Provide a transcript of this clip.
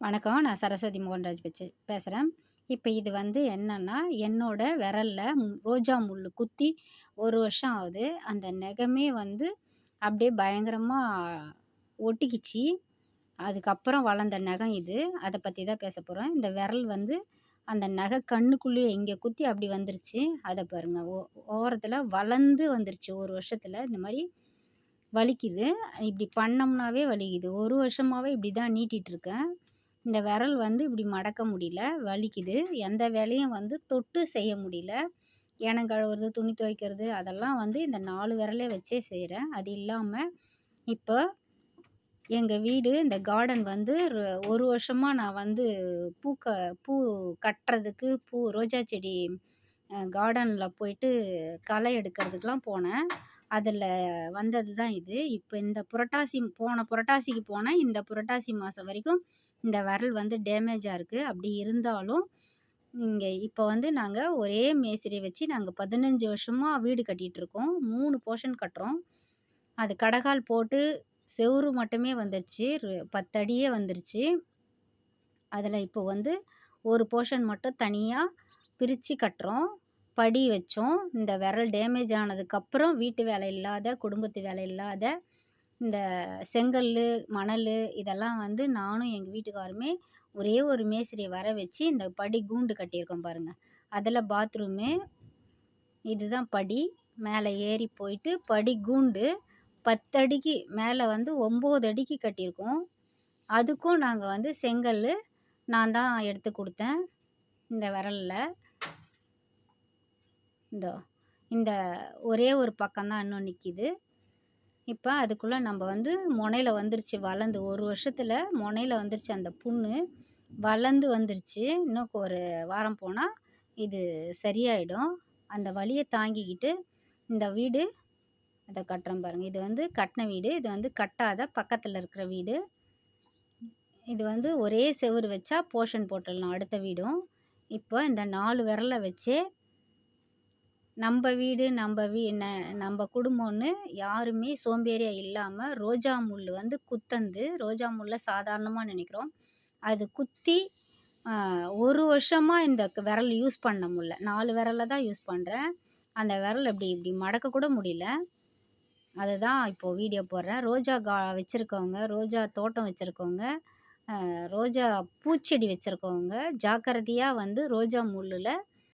வணக்கம். நான் சரஸ்வதி மோகன்ராஜ் பேச்சு பேசுகிறேன் இப்போ இது வந்து என்னன்னா, என்னோட விரலில் ரோஜா முள் குத்தி ஒரு வருஷம் ஆகுது. அந்த நெகமே வந்து அப்படியே பயங்கரமாக ஒட்டிக்கிச்சு. அதுக்கப்புறம் வளர்ந்த நகம் இது. அதை பற்றி தான் பேச போகிறோம் இந்த விரல் வந்து அந்த நகை கண்ணுக்குள்ளேயே இங்கே குத்தி அப்படி வந்துருச்சு. அதை பாருங்கள் ஓ ஓரத்தில் வளர்ந்து வந்துருச்சு ஒரு வருஷத்தில் இந்த மாதிரி வலிக்குது. இப்படி பண்ணோம்னாவே வலிக்குது. ஒரு வருஷமாகவே இப்படி தான் நீட்டிகிட்ருக்கேன் இந்த விரல் வந்து இப்படி மடக்க முடியல. வலிக்குது. எந்த வேலையும் வந்து தொட்டு செய்ய முடியல. ஏனம் கழுவுறது, துணி துவைக்கிறது அதெல்லாம் வந்து இந்த நாலு விரலே வச்சே செய்கிறேன் அது இல்லாமல் இப்போ எங்கள் வீடு இந்த கார்டன் வந்து ஒரு வருஷமாக நான் வந்து பூக்க பூ கட்டுறதுக்கு பூ ரோஜா செடி கார்டனில் போயிட்டு களை எடுக்கிறதுக்குலாம் போனேன். அதில் வந்தது தான் இது. இப்போ இந்த புரட்டாசி போன புரட்டாசிக்கு போனேன். இந்த புரட்டாசி மாதம் வரைக்கும் இந்த விரல் வந்து டேமேஜாக இருக்குது அப்படி இருந்தாலும், இங்கே இப்போ வந்து நாங்கள் ஒரே மேஸ்திரியை வச்சு நாங்கள் பதினஞ்சு வருஷமாக வீடு கட்டிகிட்ருக்கோம் மூணு போர்ஷன் கட்டுறோம். அது கடகால் போட்டு செவுரு மட்டுமே வந்துருச்சு. பத்தடியே வந்துருச்சு. அதில் இப்போ வந்து ஒரு போர்ஷன் மட்டும் தனியாக பிரித்து கட்டுறோம். படி வச்சோம். இந்த விரல் டேமேஜ் ஆனதுக்கப்புறம் வீட்டு வேலை இல்லாத, குடும்பத்து வேலை இல்லாத, இந்த செங்கல் மணல் இதெல்லாம் வந்து நானும் எங்கள் வீட்டுக்காருமே ஒரே ஒரு மேஸ்திரியை வர வச்சு இந்த படி கூண்டு கட்டியிருக்கோம் பாருங்கள் அதில் பாத்ரூமு. இதுதான் படி. மேலே ஏறி போயிட்டு படி கூண்டு பத்தடிக்கு மேலே வந்து ஒம்பது அடிக்கு கட்டியிருக்கோம். அதுக்கும் நாங்கள் வந்து செங்கல் நான் தான் எடுத்து கொடுத்தேன் இந்த விரலில் இந்தோ இந்த ஒரே ஒரு பக்கம் தான் இன்னும் நிற்கிது இப்போ அதுக்குள்ளே நம்ம வந்து முனையில் வந்துருச்சு வளர்ந்து ஒரு வருஷத்தில் முனையில் வந்துருச்சு அந்த புண்ணு. வளர்ந்து வந்துருச்சு. இன்னும் ஒரு வாரம் போனால் இது சரியாயிடும். அந்த வழியை தாங்கிக்கிட்டு இந்த வீடு அதை கட்டுறேன் பாருங்கள் இது வந்து கட்டின வீடு. இது வந்து கட்டாத பக்கத்தில் இருக்கிற வீடு. இது வந்து ஒரே செவுரு வச்சா போர்ஷன் போட்டுடலாம் அடுத்த வீடும். இப்போ இந்த நாலு விரலை வச்சே நம்ம வீடு, நம்ம வீ ந நம்ம குடும்பம்னு யாருமே சோம்பேறியாக இல்லாமல் ரோஜா முள் வந்து குத்தந்து ரோஜா முல்லை சாதாரணமாக நினைக்கிறோம். அது குத்தி ஒரு வருஷமாக இந்த விரல் யூஸ் பண்ண முடில. நாலு விரல தான் யூஸ் பண்ணுறேன் அந்த விரல் இப்படி இப்படி மடக்க கூட முடியல. அதுதான் இப்போது வீடியோ போடுறேன். ரோஜா கா வச்சுருக்கவங்க ரோஜா தோட்டம் வச்சுருக்கவங்க ரோஜா பூச்செடி வச்சுருக்கவங்க ஜாக்கிரதையாக வந்து ரோஜா முள்ளில்